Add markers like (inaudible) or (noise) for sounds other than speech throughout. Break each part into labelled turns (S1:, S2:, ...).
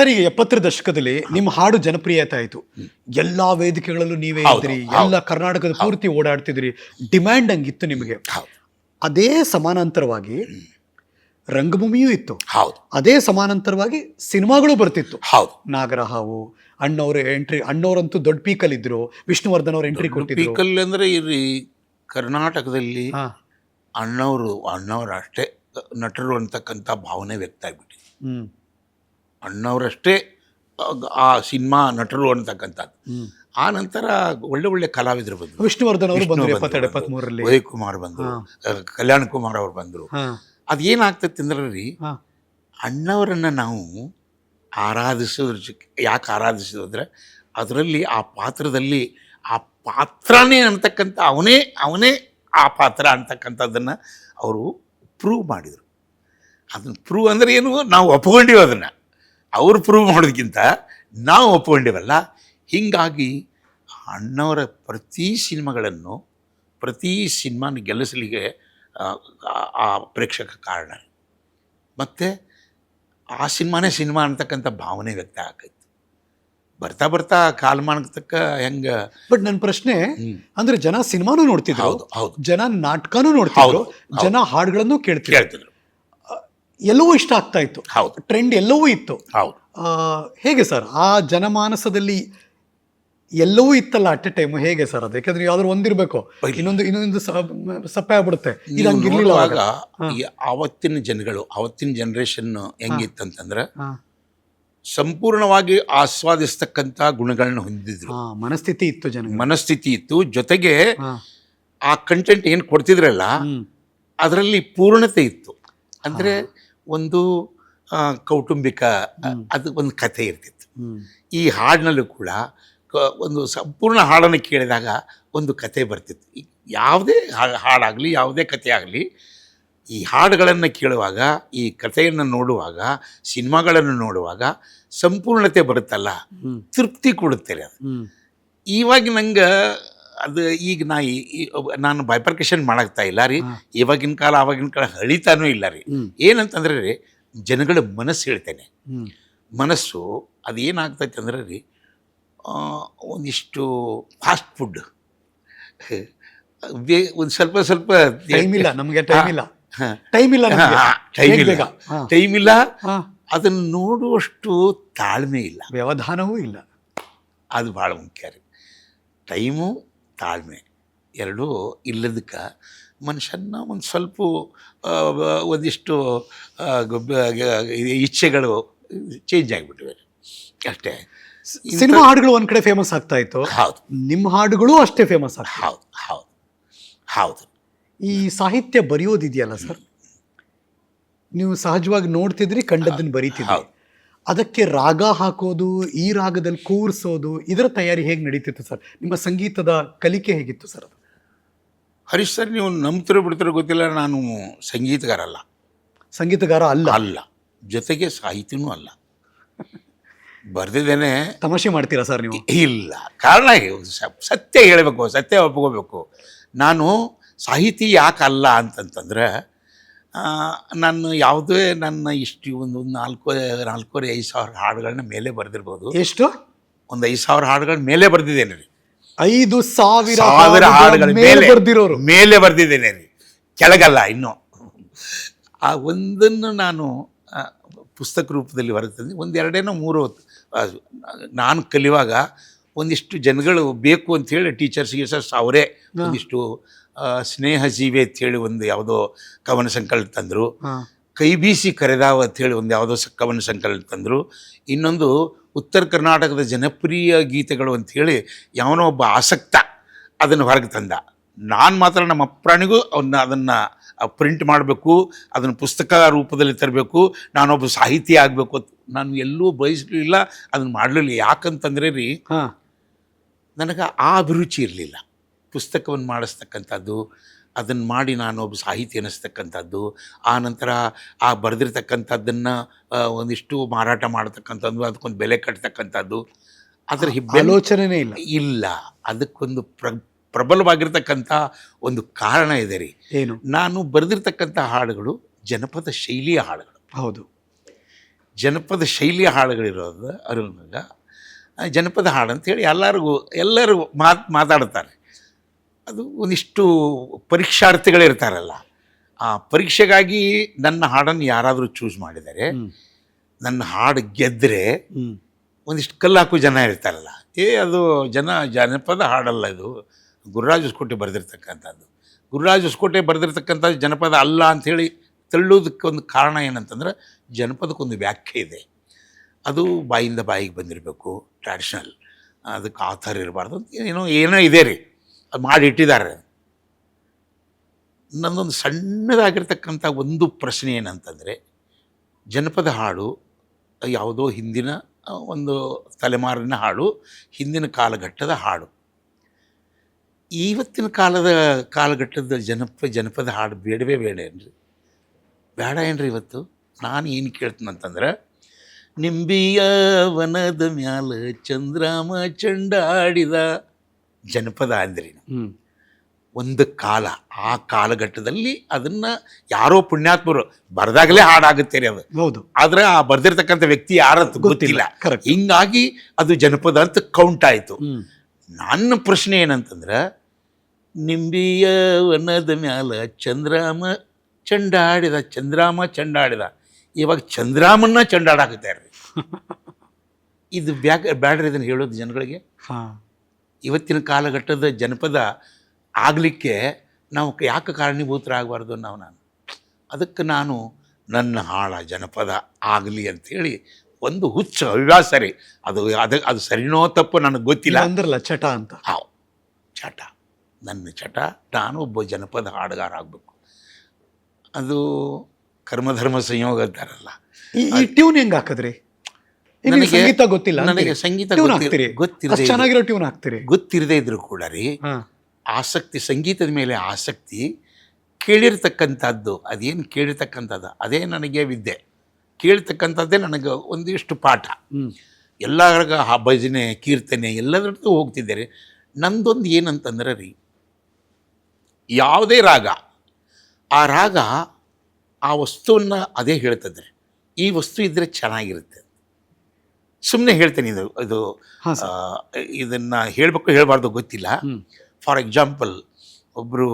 S1: Sir ಈಗ ಎಪ್ಪತ್ತರ ದಶಕದಲ್ಲಿ ನಿಮ್ಮ ಹಾಡು ಜನಪ್ರಿಯತೆ ಆಯಿತು. ಎಲ್ಲಾ ವೇದಿಕೆಗಳಲ್ಲೂ ನೀವೇ ಇದ್ರಿ. ಎಲ್ಲ ಕರ್ನಾಟಕದ ಪೂರ್ತಿ ಓಡಾಡ್ತಿದ್ರಿ ಡಿಮ್ಯಾಂಡ್ ಹಂಗಿತ್ತು ನಿಮಗೆ. ಅದೇ ಸಮಾನಾಂತರವಾಗಿ ರಂಗಭೂಮಿಯೂ ಇತ್ತು.
S2: ಹೌದು.
S1: ಅದೇ ಸಮಾನಾಂತರವಾಗಿ ಸಿನಿಮಾಗಳು ಬರ್ತಿತ್ತು.
S2: ಹೌದು.
S1: ನಾಗರಹಾವು ಅಣ್ಣವ್ರ ಎಂಟ್ರಿ ಅಣ್ಣವರಂತೂ ದೊಡ್ಡ ಪೀಕಲ್ ಇದ್ರು ವಿಷ್ಣುವರ್ಧನ್ ಅವ್ರ ಎಂಟ್ರಿ ಕೊಟ್ಟಿದ್ರು.
S2: ಪೀಕಲ್ ಅಂದ್ರೆ ಇಲ್ಲಿ ಕರ್ನಾಟಕದಲ್ಲಿ
S1: ಹಾ.
S2: ಅಣ್ಣವರು ಅಣ್ಣವ್ರು ಅಷ್ಟೇ ನಟರು ಅಂತಕ್ಕಂಥ ಭಾವನೆ ವ್ಯಕ್ತ ಆಗ್ಬಿಟ್ಟಿದೆ.
S1: ಹ್ಮ್.
S2: ಅಣ್ಣವರಷ್ಟೇ ಆ ಸಿನಿಮಾ ನಟರು ಅಂತಕ್ಕಂಥದ್ದು ಆ ನಂತರ ಒಳ್ಳೆ ಒಳ್ಳೆ ಕಲಾವಿದರು ಬಂದರು.
S1: ವಿಷ್ಣುವರ್ಧನ್ ಅವರು ಬಂದರು ಎಪ್ಪತ್ತೆರಡು ಎಪ್ಪತ್ಮೂರರಲ್ಲಿ
S2: ಉದಯ್ ಕುಮಾರ್ ಬಂದರು. ಕಲ್ಯಾಣ್ ಕುಮಾರ್ ಅವರು ಬಂದರು.
S1: ಅದು
S2: ಅದೇನಾಗ್ತೈತೆ ಅಂದ್ರೆ ರೀ ಅಣ್ಣವರನ್ನು ನಾವು ಆರಾಧಿಸೋದ್ರ ಯಾಕೆ ಆರಾಧಿಸೋದು ಅಂದರೆ ಅದರಲ್ಲಿ ಆ ಪಾತ್ರದಲ್ಲಿ ಆ ಪಾತ್ರನೇ ಅಂತಕ್ಕಂಥ ಅವನೇ ಅವನೇ ಆ ಪಾತ್ರ ಅಂತಕ್ಕಂಥದ್ದನ್ನು ಅವರು ಪ್ರೂವ್ ಮಾಡಿದರು. ಅದನ್ನು ಪ್ರೂವ್ ಅಂದರೆ ಏನು? ನಾವು ಒಪ್ಕೊಂಡಿವಿ ಅದನ್ನು. ಅವ್ರು ಪ್ರೂವ್ ಮಾಡೋದಕ್ಕಿಂತ ನಾವು ಒಪ್ಕೊಂಡಿವಲ್ಲ ಹೀಗಾಗಿ ಅಣ್ಣವರ ಪ್ರತಿ ಸಿನಿಮಾಗಳನ್ನು ಪ್ರತಿ ಸಿನಿಮಾನ ಗೆಲ್ಲಿಸಲಿಕ್ಕೆ ಆ, ಪ್ರೇಕ್ಷಕ ಕಾರಣ. ಮತ್ತು ಆ ಸಿನಿಮಾನೇ ಸಿನಿಮಾ ಅಂತಕ್ಕಂಥ ಭಾವನೆ ವ್ಯಕ್ತ ಆಗೈತೆ ಬರ್ತಾ ಬರ್ತಾ ಕಾಲಮಾನಕ್ಕೆ ತಕ್ಕ ಹೆಂಗೆ?
S1: ಬಟ್ ನನ್ನ ಪ್ರಶ್ನೆ ಅಂದ್ರೆ ಜನ ಸಿನಿಮಾನೂ ನೋಡ್ತಿದ್ರು
S2: ಹೌದು ಹೌದು.
S1: ಜನ ನಾಟಕನೂ ನೋಡ್ತಿದ್ರು. ಜನ ಹಾಡುಗಳನ್ನು ಕೇಳ್ತಿದ್ರು. ಎಲ್ಲವೂ ಇಷ್ಟ ಆಗ್ತಾ ಇತ್ತು.
S2: ಹೌದು.
S1: ಟ್ರೆಂಡ್ ಎಲ್ಲವೂ ಇತ್ತು.
S2: ಹೌದು.
S1: ಆ, ಹೇಗೆ ಸರ್? ಆ ಜನಮಾನಸದಲ್ಲಿ ಎಲ್ಲವೂ ಇತ್ತಲ್ಲ ಅಟ್ ಎ ಟೈಮ್ ಹೇಗೆ ಸರ್ ಅದು? ಯಾಕಂದ್ರೆ ಯಾವ್ದಾದ್ರು ಒಂದಿರಬೇಕು. ಇನ್ನೊಂದು ಇನ್ನೊಂದು ಸಪ್ಪೆ ಆಗ್ಬಿಡುತ್ತೆ. ಇದು
S2: ನೀವು
S1: ಹಂಗಿರ್ಲಿಲ್ಲ
S2: ನೋಡುವಾಗ
S1: ಅವಾಗ.
S2: ಈ ಆವತ್ತಿನ ಜನಗಳು ಆವತ್ತಿನ ಜನರೇಷನ್ ಹೆಂಗಿತ್ತಂತಂದ್ರೆ. ಸಂಪೂರ್ಣವಾಗಿ ಆಸ್ವಾದಿಸ್ತಕ್ಕಂತ ಗುಣಗಳನ್ನ ಹೊಂದಿದ್ರು.
S1: ಮನಸ್ಥಿತಿ ಇತ್ತು ಜನ
S2: ಮನಸ್ಥಿತಿ ಇತ್ತು. ಜೊತೆಗೆ ಆ ಕಂಟೆಂಟ್ ಏನು ಕೊಡ್ತಿದ್ರಲ್ಲ ಅದರಲ್ಲಿ ಪೂರ್ಣತೆ ಇತ್ತು. ಅಂದರೆ ಒಂದು ಕೌಟುಂಬಿಕ ಅದು ಒಂದು ಕಥೆ ಇರ್ತಿತ್ತು. ಈ ಹಾಡಿನಲ್ಲೂ ಕೂಡ ಒಂದು ಸಂಪೂರ್ಣ ಹಾಡನ್ನು ಕೇಳಿದಾಗ ಒಂದು ಕತೆ ಬರ್ತಿತ್ತು. ಯಾವುದೇ ಹಾಡಾಗಲಿ ಯಾವುದೇ ಕಥೆ ಆಗಲಿ ಈ ಹಾಡುಗಳನ್ನು ಕೇಳುವಾಗ ಈ ಕಥೆಯನ್ನು ನೋಡುವಾಗ ಸಿನಿಮಾಗಳನ್ನು ನೋಡುವಾಗ ಸಂಪೂರ್ಣತೆ ಬರುತ್ತಲ್ಲ. ತೃಪ್ತಿ ಕೊಡುತ್ತೆ ಅದು. ಇವಾಗ ನಂಗೆ ಅದು ಈಗ ನಾ ಈ- ನಾನು ಬೈಪರ್ಕೇಶನ್ ಮಾಡಾಕ್ತಾ ಇಲ್ಲ ರೀ. ಇವಾಗಿನ ಕಾಲ ಆವಾಗಿನ ಕಾಲ ಹಳಿತಾನೂ ಇಲ್ಲ ರೀ. ಏನಂತಂದ್ರೆ ರೀ ಜನಗಳ ಮನಸ್ಸು ಹೇಳ್ತೇನೆ. ಮನಸ್ಸು ಅದು ಏನಾಗ್ತೈತೆ ಅಂದ್ರೆ ರೀ ಆ, ಒಂದಿಷ್ಟು ಫಾಸ್ಟ್ ಫುಡ್ ಬೇ ಒಂದು ಸ್ವಲ್ಪ ಸ್ವಲ್ಪ
S1: ಟೈಮ್ ಇಲ್ಲ ನಮಗೆ ಟೈಮ್ ಇಲ್ಲ.
S2: ಹಾ.
S1: ಟೈಮ್ ಇಲ್ಲ ನಮ್ಗೆ.
S2: ಟೈಮ್
S1: ಬೇಗ
S2: ಇಲ್ಲ.
S1: ಬೇಗ. ಹಾ.
S2: ಟೈಮ್ ಇಲ್ಲ.
S1: ಹಾ.
S2: ಅದನ್ನು ನೋಡುವಷ್ಟು ತಾಳ್ಮೆ ಇಲ್ಲ.
S1: ವ್ಯವಧಾನವೂ ಇಲ್ಲ.
S2: ಅದು ಭಾಳ ಮುಖ್ಯ ರೀ. ಟೈಮು ತಾಳ್ಮೆ. ಎರಡೂ ಇಲ್ಲದಕ್ಕೆ ಮನುಷ್ಯನ ಒಂದು ಸ್ವಲ್ಪ ಒಂದಿಷ್ಟು ಗೊಬ್ಬ- ಇಚ್ಛೆಗಳು ಚೇಂಜ್ ಆಗಿಬಿಟ್ಟಿವೆ ಅಷ್ಟೇ.
S1: ಸಿನಿಮಾ ಹಾಡುಗಳು ಒಂದು ಕಡೆ ಫೇಮಸ್ ಆಗ್ತಾ ಇತ್ತು.
S2: ಹೌದು.
S1: ನಿಮ್ಮ ಹಾಡುಗಳು ಅಷ್ಟೇ ಫೇಮಸ್ ಆಗ್ತದೆ
S2: ಹೌದು ಹೌದು ಹೌದು.
S1: ಈ ಸಾಹಿತ್ಯ ಬರೆಯೋದಿದೆಯಲ್ಲ ಸರ್? ನೀವು ಸಹಜವಾಗಿ ನೋಡ್ತಿದ್ರಿ ಕಂಡದ್ದನ್ನು ಬರೀತಿದ್ರಿ.
S2: ಹೌದು.
S1: ಅದಕ್ಕೆ ರಾಗ ಹಾಕೋದು ಈ ರಾಗದಲ್ಲಿ ಕೂರಿಸೋದು ಇದರ ತಯಾರಿ ಹೇಗೆ ನಡೀತಿತ್ತು ಸರ್? ನಿಮ್ಮ ಸಂಗೀತದ ಕಲಿಕೆ ಹೇಗಿತ್ತು ಸರ್ ಅದು?
S2: ಹರೀಶ್ ಸರ್ ನೀವು ನಂಬ್ತಿರೋ ಬಿಡ್ತಿರೋ ಗೊತ್ತಿಲ್ಲ ನಾನು ಸಂಗೀತಗಾರ ಅಲ್ಲ
S1: ಸಂಗೀತಗಾರ ಅಲ್ಲ?
S2: ಅಲ್ಲ. ಜೊತೆಗೆ ಸಾಹಿತ್ಯನೂ ಅಲ್ಲ. ಬರ್ದಿದ್ದೇನೆ.
S1: ತಮಾಷೆ ಮಾಡ್ತೀರಾ ಸರ್ ನೀವು?
S2: ಇಲ್ಲ. ಕಾರಣ ಸತ್ಯ ಹೇಳಬೇಕು ಸತ್ಯ ಒಪ್ಕೋಬೇಕು. ನಾನು ಸಾಹಿತಿ ಯಾಕೆ ಅಲ್ಲ ಅಂತಂತಂದ್ರೆ ನಾನು ಯಾವುದೇ ನನ್ನ ಇಷ್ಟು ಒಂದು ಒಂದು ನಾಲ್ಕು ನಾಲ್ಕೂವರೆ ಐದು ಸಾವಿರ ಹಾಡುಗಳನ್ನ ಮೇಲೆ ಬರೆದಿರ್ಬೋದು.
S1: ಎಷ್ಟು?
S2: ಒಂದು ಐದು ಸಾವಿರ ಹಾಡುಗಳ ಮೇಲೆ ಬರೆದಿದ್ದೇನೆ ರೀ.
S1: ಐದು ಸಾವಿರ
S2: ಸಾವಿರ ಹಾಡುಗಳ ಮೇಲೆ
S1: ಬರೆದಿರೋರು.
S2: ಮೇಲೆ ಬರೆದಿದ್ದೇನೆ ರೀ. ಕೆಳಗಲ್ಲ ಇನ್ನೂ. ಆ ಒಂದನ್ನು ನಾನು ಪುಸ್ತಕ ರೂಪದಲ್ಲಿ ಬರೆದಿದ್ದೆ ಒಂದೆರಡೇನೋ ಮೂರು ನಾನು ಕಲಿಯುವಾಗ ಒಂದಿಷ್ಟು ಜನಗಳು ಬೇಕು ಅಂಥೇಳಿ ಟೀಚರ್ಸ್ ಗೀಚರ್ಸ್ ಅವರೇ ಒಂದಿಷ್ಟು ಸ್ನೇಹ ಜೀವಿ ಹೇಳಿ ಒಂದು ಯಾವುದೋ ಕವನ ಸಂಕಲನ ತಂದರು. ಕೈ ಬೀಸಿ ಕರೆದಾವ ಅಂಥೇಳಿ ಒಂದು ಯಾವುದೋ ಸ ಕವನ ಸಂಕಲನ ತಂದರು. ಇನ್ನೊಂದು ಉತ್ತರ ಕರ್ನಾಟಕದ ಜನಪ್ರಿಯ ಗೀತೆಗಳು ಅಂಥೇಳಿ ಯಾವನೋ ಒಬ್ಬ ಆಸಕ್ತ ಅದನ್ನು ಹೊರಗೆ ತಂದ. ನಾನು ಮಾತ್ರ ನಮ್ಮ ಅಪ್ರಾಣಿಗೂ ಅವನ್ನ ಅದನ್ನು ಪ್ರಿಂಟ್ ಮಾಡಬೇಕು ಅದನ್ನು ಪುಸ್ತಕ ರೂಪದಲ್ಲಿ ತರಬೇಕು ನಾನೊಬ್ಬ ಸಾಹಿತಿ ಆಗಬೇಕು ಅಂತ ನಾನು ಎಲ್ಲೂ ಬಯಸಲಿಲ್ಲ ಅದನ್ನು ಮಾಡಲಿಲ್ಲ. ಯಾಕಂತಂದ್ರೆ ರೀ
S1: ಹಾ.
S2: ನನಗೆ ಆ ಅಭಿರುಚಿ ಇರಲಿಲ್ಲ. ಪುಸ್ತಕವನ್ನು ಮಾಡಿಸ್ತಕ್ಕಂಥದ್ದು ಅದನ್ನು ಮಾಡಿ ನಾನು ಒಬ್ಬ ಸಾಹಿತಿ ಅನ್ನಿಸ್ತಕ್ಕಂಥದ್ದು ಆ ನಂತರ ಆ ಬರೆದಿರ್ತಕ್ಕಂಥದ್ದನ್ನು ಒಂದಿಷ್ಟು ಮಾರಾಟ ಮಾಡ್ತಕ್ಕಂಥದ್ದು ಅದಕ್ಕೊಂದು ಬೆಲೆ ಕಟ್ತಕ್ಕಂಥದ್ದು. ಅದರ ಹಿಬ್ಬೆ
S1: ಆಲೋಚನೆನೇ ಇಲ್ಲ.
S2: ಇಲ್ಲ. ಅದಕ್ಕೊಂದು ಪ್ರ ಪ್ರಬಲವಾಗಿರ್ತಕ್ಕಂಥ ಒಂದು ಕಾರಣ ಇದೆ ರೀ.
S1: ಏನು?
S2: ನಾನು ಬರೆದಿರ್ತಕ್ಕಂಥ ಹಾಡುಗಳು ಜನಪದ ಶೈಲಿಯ ಹಾಡುಗಳು.
S1: ಹೌದು.
S2: ಜನಪದ ಶೈಲಿಯ ಹಾಡುಗಳಿರೋದು ಅರುಣಾಗ ಜನಪದ ಹಾಡು ಅಂತ ಹೇಳಿ ಎಲ್ಲರಿಗೂ ಎಲ್ಲರೂ ಮಾತು ಮಾತಾಡ್ತಾರೆ. ಅದು ಒಂದಿಷ್ಟು ಪರೀಕ್ಷಾರ್ಥಿಗಳಿರ್ತಾರಲ್ಲ. ಆ ಪರೀಕ್ಷೆಗಾಗಿ ನನ್ನ ಹಾಡನ್ನು ಯಾರಾದರೂ ಚೂಸ್ ಮಾಡಿದರೆ ನನ್ನ ಹಾಡು ಗೆದ್ದರೆ ಒಂದಿಷ್ಟು ಕಲ್ಲು ಹಾಕೋ ಜನ ಇರ್ತಾರಲ್ಲ. ಏ ಅದು ಜನ ಜನಪದ ಹಾಡಲ್ಲ ಇದು. ಗುರುರಾಜ್ ಹೊಸಕೋಟೆ ಬರೆದಿರ್ತಕ್ಕಂಥದ್ದು. ಗುರುರಾಜ್ ಹೊಸಕೋಟೆ ಬರೆದಿರ್ತಕ್ಕಂಥದ್ದು ಜನಪದ ಅಲ್ಲ ಅಂಥೇಳಿ ತಳ್ಳೋದಕ್ಕೆ ಒಂದು ಕಾರಣ ಏನಂತಂದ್ರೆ ಜನಪದಕ್ಕೊಂದು ವ್ಯಾಖ್ಯೆ ಇದೆ. ಅದು ಬಾಯಿಂದ ಬಾಯಿಗೆ ಬಂದಿರಬೇಕು ಟ್ರ್ಯಾಡಿಷ್ನಲ್ ಅದಕ್ಕೆ ಆಥರ್ ಇರಬಾರ್ದು ಏನೋ ಏನೋ ಇದೆ ರೀ. ಅದು ಮಾಡಿ ಇಟ್ಟಿದ್ದಾರೆ ನನ್ನೊಂದು ಸಣ್ಣದಾಗಿರ್ತಕ್ಕಂಥ ಒಂದು ಪ್ರಶ್ನೆ ಏನಂತಂದರೆ, ಜನಪದ ಹಾಡು ಯಾವುದೋ ಹಿಂದಿನ ಒಂದು ತಲೆಮಾರಿನ ಹಾಡು, ಹಿಂದಿನ ಕಾಲಘಟ್ಟದ ಹಾಡು. ಇವತ್ತಿನ ಕಾಲದ ಕಾಲಘಟ್ಟದ ಜನಪ ಜನಪದ ಹಾಡು ಬೇಡವೇ ಬೇಡ ಏನ್ರಿ? ಬೇಡ ಏನ್ರಿ ಇವತ್ತು? ನಾನು ಏನು ಕೇಳ್ತೀನಂತಂದ್ರೆ ನಿಂಬಿಯ ವನದ ಮ್ಯಾಲ ಚಂದ್ರಾಮ ಚಂಡಾಡಿದ ಜನಪದ
S1: ಅಂದ್ರೇನು?
S2: ಒಂದು ಕಾಲ ಆ ಕಾಲಘಟ್ಟದಲ್ಲಿ ಅದನ್ನ ಯಾರೋ ಪುಣ್ಯಾತ್ಮರು ಬರೆದಾಗಲೇ ಹಾಡಾಗುತ್ತೆ ರೀ ಅದು.
S1: ಹೌದು.
S2: ಆದ್ರೆ ಆ ಬರ್ದಿರ್ತಕ್ಕಂಥ ವ್ಯಕ್ತಿ ಯಾರಂತ ಗೊತ್ತಿಲ್ಲ. ಹಿಂಗಾಗಿ ಅದು ಜನಪದ ಅಂತ ಕೌಂಟ್ ಆಯಿತು. ನನ್ನ ಪ್ರಶ್ನೆ ಏನಂತಂದ್ರೆ ನಿಂಬಿಯ ವನದ ಮ್ಯಾಲ ಚಂದ್ರಾಮ ಚಂಡಾಡಿದ ಚಂದ್ರಾಮ ಚಂಡಾಡಿದ ಇವಾಗ ಚಂದ್ರಾಮನ್ನ ಚಂಡಾಡಾಕತ್ತಾರೆ (laughs) ಇದು ಬ್ಯಾಕ್ ಬ್ಯಾಡ್ರಿ ಇದನ್ನು ಹೇಳೋದು ಜನಗಳಿಗೆ.
S1: ಹಾ.
S2: ಇವತ್ತಿನ ಕಾಲಘಟ್ಟದ ಜನಪದ ಆಗಲಿಕ್ಕೆ ನಾವು ಯಾಕೆ ಕಾರಣೀಭೂತರಾಗಬಾರ್ದು ನಾವು ನಾನು. ಅದಕ್ಕೆ ನಾನು ನನ್ನ ಹಾಳ ಜನಪದ ಆಗಲಿ ಅಂಥೇಳಿ ಒಂದು ಹುಚ್ಚ ಹವ್ಯಾಸ ರೀ ಅದು ಅದು ಅದು ಸರಿನೋ ತಪ್ಪು ನನಗೆ ಗೊತ್ತಿಲ್ಲ.
S1: ಅಂದ್ರಲ್ಲ ಚಟ ಅಂತ.
S2: ಹಾವು ಚಟ ನನ್ನ ಚಟ ನಾನು ಒಬ್ಬ ಜನಪದ ಹಾಡುಗಾರ ಆಗಬೇಕು. ಅದು ಕರ್ಮಧರ್ಮ ಸಂಯೋಗ ಅಂತಾರಲ್ಲ
S1: ಈ ಟ್ಯೂನ್ ಹೆಂಗೆ ಹಾಕದ್ರಿ?
S2: ನನಗೆ-
S1: ಸಂಗೀತ ಗೊತ್ತಿಲ್ಲ
S2: ನನಗೆ ಸಂಗೀತ ಗೊತ್ತಿರದೇ
S1: ಅಷ್ಟ್ ಚೆನ್ನಾಗಿರೋ ಟ್ಯೂನ್ ಹಾಕ್ತೀರಿ
S2: ಗೊತ್ತಿರದೇ ಇದ್ರು ಕೂಡ ರೀ ಆಸಕ್ತಿ ಸಂಗೀತದ ಮೇಲೆ ಆಸಕ್ತಿ ಕೇಳಿರ್ತಕ್ಕಂಥದ್ದು ಅದೇನು ಕೇಳಿರ್ತಕ್ಕಂಥದ್ದು ಅದೇ ನನಗೆ ವಿದ್ಯೆ. ಕೇಳ್ತಕ್ಕಂಥದ್ದೇ ನನಗೆ ಒಂದಿಷ್ಟು ಪಾಠ.
S1: ಹ್ಮ್.
S2: ಎಲ್ಲರಿಗ ಆ ಭಜನೆ ಕೀರ್ತನೆ ಎಲ್ಲದರದ್ದು ಹೋಗ್ತಿದ್ದಾರೆ. ನಂದೊಂದು ಏನಂತಂದ್ರೆ ರೀ ಯಾವುದೇ ರಾಗ ಆ ರಾಗ ಆ ವಸ್ತುವನ್ನು ಅದೇ ಹೇಳ್ತದೆ ಈ ವಸ್ತು ಇದ್ದರೆ ಚೆನ್ನಾಗಿರುತ್ತೆ. ಸುಮ್ಮನೆ ಹೇಳ್ತೇನೆ ಇದು ಇದು ಇದನ್ನು ಹೇಳಬೇಕು ಹೇಳಬಾರ್ದು ಗೊತ್ತಿಲ್ಲ. ಫಾರ್ ಎಕ್ಸಾಂಪಲ್ ಒಬ್ಬರು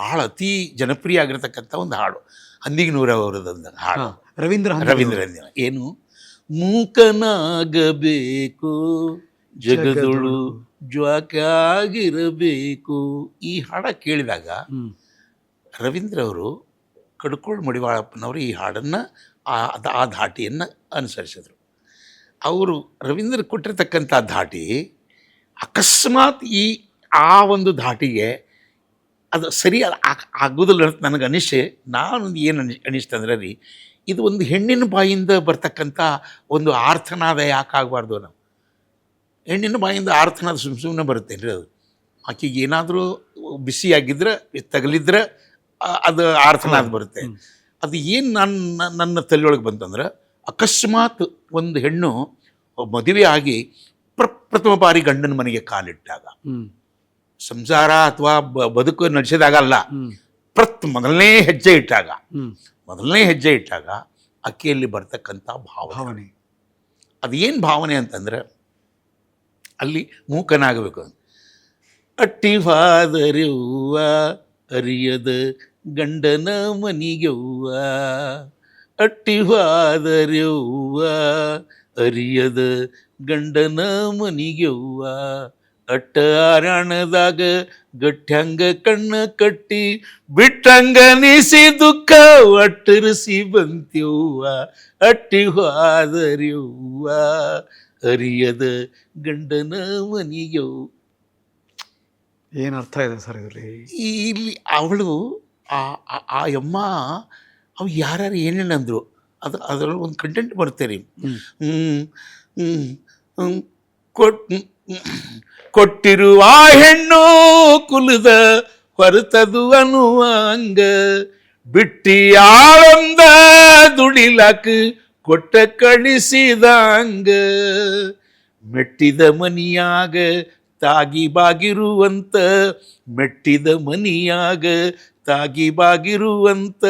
S2: ಬಹಳ ಅತಿ ಜನಪ್ರಿಯ ಆಗಿರ್ತಕ್ಕಂಥ ಒಂದು ಹಾಡು ಹಂದಿಗೆ ನೂರ ಅವರದೊಂದು ಹಾಡು
S1: ರವೀಂದ್ರ
S2: ರವೀಂದ್ರ. ಏನು? ಮೂಕನಾಗಬೇಕು ಜಗದೊಳು ಜ್ವಾಕಾಗಿರಬೇಕು. ಈ ಹಾಡ ಕೇಳಿದಾಗ ರವೀಂದ್ರ ಅವರು ಕಡ್ಕೋಳ್ ಮಡಿವಾಳಪ್ಪನವರು ಈ ಹಾಡನ್ನು ಆ ಧಾಟಿಯನ್ನು ಅನುಸರಿಸಿದರು. ಅವರು ರವೀಂದ್ರ ಕೊಟ್ಟಿರ್ತಕ್ಕಂಥ ಧಾಟಿ ಅಕಸ್ಮಾತ್ ಈ ಆ ಒಂದು ಧಾಟಿಗೆ ಅದು ಸರಿ ಆಗೋದಿಲ್ಲ ಅಂತ ನನಗೆ ಅನಿಸೆ ನಾನು ಏನು ಅನಿ ಅನಿಸ್ತಂದ್ರೆ ರೀ ಇದು ಒಂದು ಹೆಣ್ಣಿನ ಬಾಯಿಂದ ಬರ್ತಕ್ಕಂಥ ಒಂದು ಆರ್ಥನಾದ ಯಾಕೆ ಆಗಬಾರ್ದು ನಾವು ಹೆಣ್ಣಿನ ಬಾಯಿಂದ ಆರ್ಥನಾದ ಸುಮ್ಮ ಸುಮ್ಮನೆ ಬರುತ್ತೇನೆ ರೀ ಅದು. ಆಕೆಗೆ ಏನಾದರೂ ಬಿಸಿಯಾಗಿದ್ದರೆ ತಗಲಿದ್ರೆ ಅದು ಆರ್ಥನಾದ ಬರುತ್ತೆ. ಅದು ಏನು ನನ್ನ ನನ್ನ ತಲೆಯೊಳಗೆ ಬಂತಂದ್ರೆ ಅಕಸ್ಮಾತ್ ಒಂದು ಹೆಣ್ಣು ಮದುವೆ ಆಗಿ ಪ್ರಪ್ರಥಮ ಬಾರಿ ಗಂಡನ ಮನೆಗೆ ಕಾಲಿಟ್ಟಾಗ. ಸಂಸಾರ ಅಥವಾ ಬದುಕು ನಡೆಸಿದಾಗ ಅಲ್ಲ ಪ್ರತ್ ಮೊದಲನೇ ಹೆಜ್ಜೆ ಇಟ್ಟಾಗ. ಮೊದಲನೇ ಹೆಜ್ಜೆ ಇಟ್ಟಾಗ ಅಕ್ಕಿಯಲ್ಲಿ ಬರ್ತಕ್ಕಂಥ ಭಾವ
S1: ಭಾವನೆ.
S2: ಅದು ಏನು ಭಾವನೆ ಅಂತಂದ್ರೆ ಅಲ್ಲಿ ಮೂಕನಾಗಬೇಕು. ಅಟ್ಟಿವಾದರೆವ್ವ ಅರಿಯದ ಗಂಡನ ಮನಿಗೆವ್ವ. ಅಟ್ಟಿವಾದರೆವ್ವ ಅರಿಯದ ಗಂಡನ ಮನಿಗೆವ್ವ. ಅಟ್ಟ ಅರಣದಾಗ ಗಟ್ಟ್ಯಂಗ ಕಣ್ಣ ಕಟ್ಟಿ ಬಿಟ್ಟಂಗ ನಿಸಿ ದುಃಖ ಒಟ್ಟರಿಸಿ ಬಂತ್ಯವ್ವ. ಅಟ್ಟಿ ಹೋದರ್ಯವ್ವ ಅರಿಯದ ಗಂಡನ ಮನಿಗೆವ್
S1: ಏನು ಅರ್ಥ ಇದೆ ಸರ್ ಇದರಲ್ಲಿ?
S2: ಇಲ್ಲಿ ಅವಳು ಆ ಆ- ಆ ಯಮ್ಮ ಅವು ಯಾರ್ಯಾರು ಏನೇನು ಅಂದರು. ಅದು ಅದರಲ್ಲಿ ಒಂದು ಕಂಟೆಂಟ್ ಬರುತ್ತೆ ರೀ. ಕೊಟ್ ಕೊಟ್ಟಿರುವ ಹೆಣ್ಣು ಕುಲದ ಹೊರತದು ಅನುವಂಗ ಬಿಟ್ಟಿ ಆಳಂದ ದುಡಿಲಾಕ ಕೊಟ್ಟ ಕಳಿಸಿದಂಗ ಮೆಟ್ಟಿದ ಮನಿಯಾಗ ತಾಗಿ ಬಾಗಿರುವಂತ ಮೆಟ್ಟಿದ ಮನಿಯಾಗ ತಾಗಿ ಬಾಗಿರುವಂತ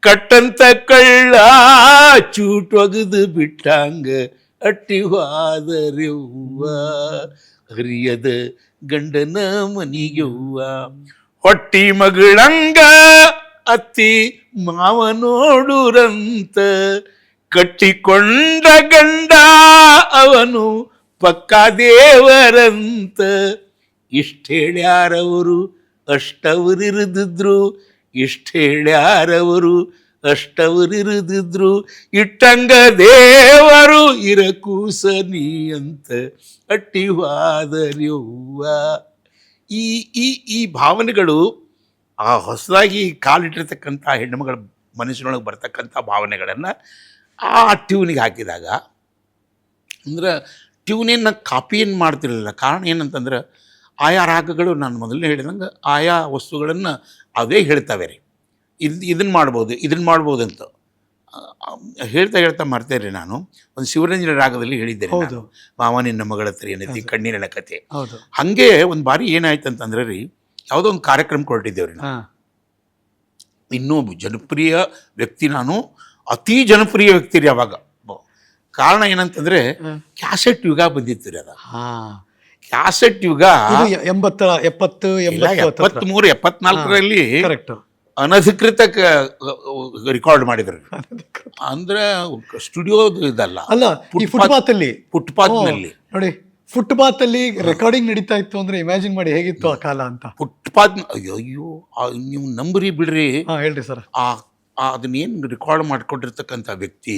S2: ಕಟ್ಟಂತ ಕಳ್ಳ ಚೂಟೊಗದು ಬಿಟ್ಟಂಗ ಅಟ್ಟಿವಾದರೆವ್ವ ಹರಿಯದ ಗಂಡನ ಮನಿಗೆವ್ವ. ಹೊಟ್ಟಿ ಮಗಳಂಗ ಅತ್ತಿ ಮಾವ ನೋಡುರಂತ ಕಟ್ಟಿಕೊಂಡ ಗಂಡ ಅವನು ಪಕ್ಕಾ ದೇವರಂತ. ಇಷ್ಟ ಹೇಳ್ಯಾರವರು ಅಷ್ಟವರಿರಿದಿದ್ರು, ಇಷ್ಟು ಹೇಳ್ಯಾರವರು ಅಷ್ಟವರಿರಿದ್ರು ಇಟ್ಟಂಗ ದೇವರು ಇರಕೂಸ ನೀ ಅಂತ ಅಟ್ಟಿವಾದರ್ಯವ್ವ ಈ ಈ ಈ ಭಾವನೆಗಳು ಆ ಹೊಸದಾಗಿ ಕಾಲಿಟ್ಟಿರ್ತಕ್ಕಂಥ ಹೆಣ್ಣುಮಗಳ ಮನಸ್ಸಿನೊಳಗೆ ಬರ್ತಕ್ಕಂಥ ಭಾವನೆಗಳನ್ನು ಆ ಟ್ಯೂನಿಗೆ ಹಾಕಿದಾಗ, ಅಂದ್ರೆ ಟ್ಯೂನೇನು ಕಾಪಿ ಏನು ಮಾಡ್ತಿರಲಿಲ್ಲ. ಕಾರಣ ಏನಂತಂದ್ರೆ ಆಯಾ ರಾಗಗಳು ನಾನು ಮೊದಲನೇ ಹೇಳಿದಂಗೆ ಆಯಾ ವಸ್ತುಗಳನ್ನು ಅವೇ ಹೇಳ್ತಾವೆ ರೀ. ಇದು ಇದನ್ನು ಮಾಡ್ಬೋದು ಇದನ್ನು ಮಾಡ್ಬೋದು ಅಂತ. ಹೇಳ್ತಾ ಹೇಳ್ತಾ ರೀ ನಾನು. ಒಂದು ಶಿವರಂಜನ ರಾಗದಲ್ಲಿ ಹೇಳಿದ್ದೇನೆ
S1: ಹೌದು.
S2: ಮಾವನಿನ ಮಗಳ ಏನೈತಿ? ಕಣ್ಣಿನ ಕತೆ.
S1: ಹೌದು.
S2: ಹಾಗೆ ಒಂದು ಬಾರಿ ಏನಾಯ್ತು ಅಂತಂದ್ರೆ ರೀ ಯಾವುದೋ ಒಂದು ಕಾರ್ಯಕ್ರಮ ಕೊರಟಿದ್ದೇವೆ
S1: ರೀ
S2: ಇನ್ನೂ ಜನಪ್ರಿಯ ವ್ಯಕ್ತಿ ನಾನು ಅತಿ ಜನಪ್ರಿಯ ವ್ಯಕ್ತಿ ರೀ ಅವಾಗ. ಕಾರಣ ಏನಂತಂದ್ರೆ ಕ್ಯಾಸೆಟ್ ಯುಗ ಬಂದಿತ್ತು ರೀ ಅದ.
S1: ಹಾ.
S2: ಕ್ಯಾಸೆಟ್ ಯುಗ
S1: ಎಂಬತ್ತ ಎಪ್ಪತ್ತು
S2: ಎಪ್ಪತ್ಮೂರು ಎಪ್ಪತ್ನಾಲ್ಕರಲ್ಲಿ
S1: ಕರೆಕ್ಟ್
S2: ಅನಧಿಕೃತ ರೆಕಾರ್ಡ್ ಮಾಡಿದ್ರು. (laughs) ಅಂದ್ರೆ ಸ್ಟುಡಿಯೋ ಇದಲ್ಲ.
S1: ಅಲ್ಲ ಫುಟ್ಪಾತ್ ಅಲ್ಲಿ
S2: ಫುಟ್ಪಾತ್ನಲ್ಲಿ
S1: ನೋಡಿ ಫುಟ್ಪಾತ್ ಅಲ್ಲಿ ರೆಕಾರ್ಡಿಂಗ್ ನಡೀತಾ ಇತ್ತು ಅಂದ್ರೆ ಇಮ್ಯಾಜಿನ್ ಮಾಡಿ ಹೇಗಿತ್ತು ಆ ಕಾಲ ಅಂತ?
S2: ಫುಟ್ಪಾತ್ ಅಯ್ಯೋ ನೀವು ನಂಬರಿ ಬಿಡ್ರಿ.
S1: ಹೇಳ್ರಿ ಸರ್.
S2: ಆ ಅದನ್ನೇನು ರೆಕಾರ್ಡ್ ಮಾಡ್ಕೊಂಡಿರ್ತಕ್ಕಂಥ ವ್ಯಕ್ತಿ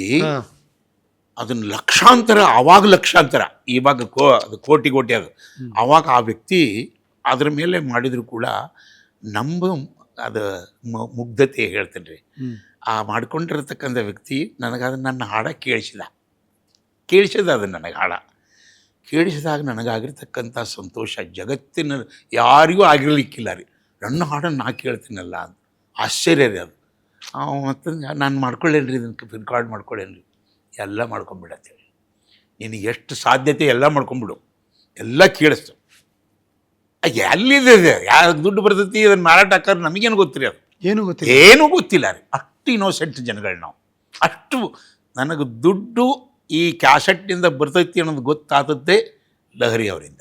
S2: ಅದನ್ನ ಲಕ್ಷಾಂತರ ಆವಾಗ ಲಕ್ಷಾಂತರ ಇವಾಗ ಕೋ ಅದು ಕೋಟಿ ಕೋಟಿ ಅದು. ಅವಾಗ ಆ ವ್ಯಕ್ತಿ ಅದರ ಮೇಲೆ ಮಾಡಿದರೂ ಕೂಡ ನಮ್ಮ ಅದು ಮುಗ್ಧತೆ ಹೇಳ್ತೇನೆ ರೀ. ಆ ಮಾಡ್ಕೊಂಡಿರ್ತಕ್ಕಂಥ ವ್ಯಕ್ತಿ ನನಗದು ನನ್ನ ಹಾಡ ಕೇಳಿಸಿದ. ಕೇಳಿಸಿದ ಅದು ನನಗೆ ಹಾಡ. ಕೇಳಿಸಿದಾಗ ನನಗಾಗಿರ್ತಕ್ಕಂಥ ಸಂತೋಷ ಜಗತ್ತಿನ ಯಾರಿಗೂ ಆಗಿರಲಿಕ್ಕಿಲ್ಲ ರೀ. ನನ್ನ ಹಾಡನ್ನು ನಾ ಕೇಳ್ತೀನಲ್ಲ ಅಂತ. ಆಶ್ಚರ್ಯ ರೀ ಅದು. ಮತ್ತೆ ನಾನು ಮಾಡ್ಕೊಳ್ಳೇನು ರೀ ಇದನ್ನು ರೆಕಾರ್ಡ್ ಮಾಡ್ಕೊಳ್ಳೇನು ರೀ ಎಲ್ಲ ಮಾಡ್ಕೊಂಬಿಡತ್ತೇಳಿ ನಿನಗೆ ಎಷ್ಟು ಸಾಧ್ಯತೆ ಎಲ್ಲ ಮಾಡ್ಕೊಂಬಿಡು. ಎಲ್ಲ ಕೇಳಿಸ್ತು. ಎಲ್ಲಿದೆ? ಯಾರು ದುಡ್ಡು ಬರ್ತೈತಿ? ಅದನ್ನು ಮಾರಾಟ ಹಾಕೋರು ನಮಗೇನು ಗೊತ್ತಿರಿ ಅದು.
S1: ಏನು ಗೊತ್ತಿಲ್ಲ?
S2: ಏನೂ ಗೊತ್ತಿಲ್ಲ ರೀ. ಅಷ್ಟು ಇನ್ನೋಸೆಂಟ್ ಜನಗಳು ನಾವು. ಅಷ್ಟು ನನಗೆ ದುಡ್ಡು ಈ ಕ್ಯಾಸೆಟ್ನಿಂದ ಬರ್ತೈತಿ ಅನ್ನೋದು ಗೊತ್ತಾದದ್ದೇ ಲಹರಿ ಅವರಿಂದ.